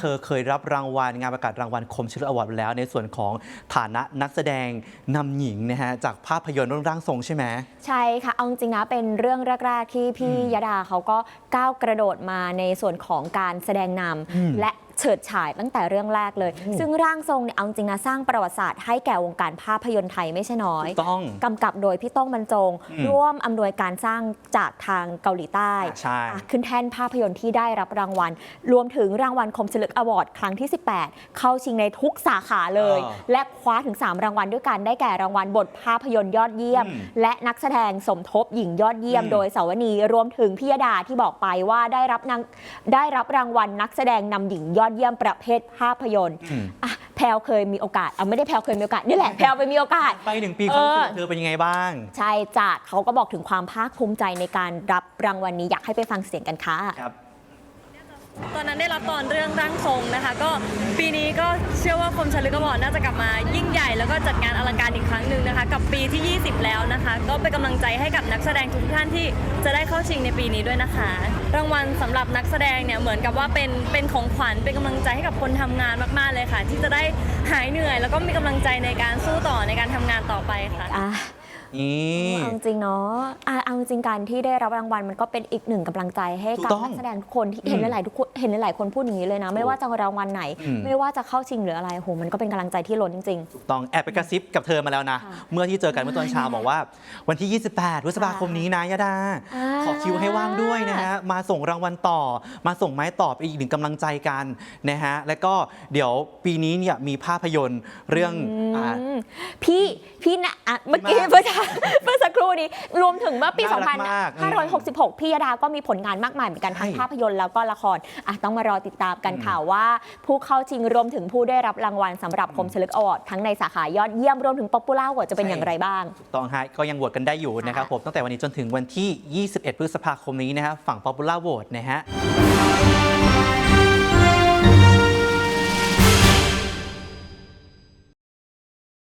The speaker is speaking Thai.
ธอเคยรับรางวัลงานประกาศรางวัลคมชลึกอวอร์ดแล้ว ในส่วนของฐานะนักแสดงนำหญิงนะฮะจากภาพยนตร์เรื่องร่างทรงใช่ไหมใช่ค่ะเอาจริงๆนะเป็นเรื่องแรก ๆ ที่พี่ยดาเขาก็ก้าวกระโดดมาในส่วนของการแสดงนอืมำและ เฉิดฉายตั้งแต่เรื่องแรกเลยโอ้ซึ่งร่างทรงเนี่ยเอาจริงๆนะสร้างประวัติศาสตร์ให้แก่วงการภาพยนตร์ไทยไม่ใช่น้อยถูกต้องกำกับโดยพี่โต้งบรรจง อืม ร่วมอำนวยการสร้างจากทางเกาหลีใต้อะใช่ อะขึ้นแท่นภาพยนตร์ที่ได้รับรางวัล รวมถึงรางวัลคมฉลึกอวอร์ดครั้งที่ 18 เข้าชิงในทุกสาขาเลย อ่าและคว้าถึง 3 รางวัลด้วยกันได้แก่รางวัลบทภาพยนตร์ยอดเยี่ยม อืมและนักแสดงสมทบหญิงยอดเยี่ยม อืม โดยสาวนีรวมถึงพิยดาที่บอกไปว่าได้รับนางได้รับรางวัลนักแสดงนำหญิงยอดเยี่ยมประเภทภาพยนตร์อืมอะแพลวเคยมีโอกาสอะไม่ได้แพลวเคยมีโอกาสนี่แหละแพลวไปมีโอกาส ไปหนึ่งปีความรู้สึกเออของเธอเป็นยังไงบ้าง ใช่จ้ะเขาก็บอกถึงความภาคภูมิใจในการรับรางวัลนี้อยากให้ไปฟังเสียงกันค่ะครับ ตอนนั้นได้รับตอนเรื่องร่างทรงนะคะ ก็ปีนี้ก็เชื่อว่าคมชลึกอวอร์ดน่าจะกลับมายิ่งใหญ่แล้วก็จัดงานอลังการอีกครั้งหนึ่งนะคะ กับปีที่ 20 แล้วนะคะ ก็เป็นกำลังใจให้กับนักแสดงทุกท่านที่จะได้เข้าชิงในปีนี้ด้วยนะคะ รางวัลสำหรับนักแสดงเนี่ยเหมือนกับว่าเป็นเป็นของขวัญเป็นกำลังใจให้กับคนทำงานมากๆเลยค่ะ ที่จะได้หายเหนื่อย แล้วก็มีกำลังใจในการสู้ต่อในการทำงานต่อไปค่ะ อะ นี่เอาจริงเนาะอะเอาจริงการที่ได้รับรางวัลมันก็เป็นอีกหนึ่งกำลังใจให้ถูกับกต้องนักแสดงทุกคนที่เห็นอืมหลายๆทุกคนเห็นหลายๆคนพูดอย่างนี้เลยนะ ไม่ว่าจะรางวัลไหน อืม ไม่ว่าจะเข้าชิงหรืออะไรโหมันก็เป็นกำลังใจที่ล้นจริง ถูกต้องแอบไปกระซิบกับเธอมาแล้วนะ ค่ะเมื่อที่เจอกันเมื่อตอนเช้าบอกว่า วันที่ 28พฤษภาคมนี้นะยาดา อ่า ขอคิวให้ว่างด้วยนะฮะ มาส่งรางวัลต่อ มาส่งไม้ต่อเป็นอีกหนึ่งกำลังใจกันนะฮะ แล้วก็เดี๋ยวปีนี้เนี่ยมีภาพยนตร์เรื่องๆอ่าอืมพี่พี่นะอะเมื่อกี้ดีมากเมื่อเมื่อสักครู่นี้ รวมถึงเมื่อปี น่ารักมาก2566 พี่ยดาก็มีผลงานมากมายเหมือนกันทั้งใช่ ภาพยนตร์แล้วก็ละครอะต้องมารอติดตามกันค่ะว่า ผู้เข้าชิงรวมถึงผู้ได้รับรางวัลสำหรับคมฉลึกอวอร์ดทั้งในสาขายอดเยี่ยมรวมถึงป๊อปปูล่าว่าจะเป็นอย่างไรบ้าง ถูกต้องฮะก็ยังโหวตกันได้อยู่นะครับค่ะ ผมตั้งแต่วันนี้จนถึงวันที่ 21 พฤษภาคมนี้นะฮะฝั่ง Popular Vote นะฮะ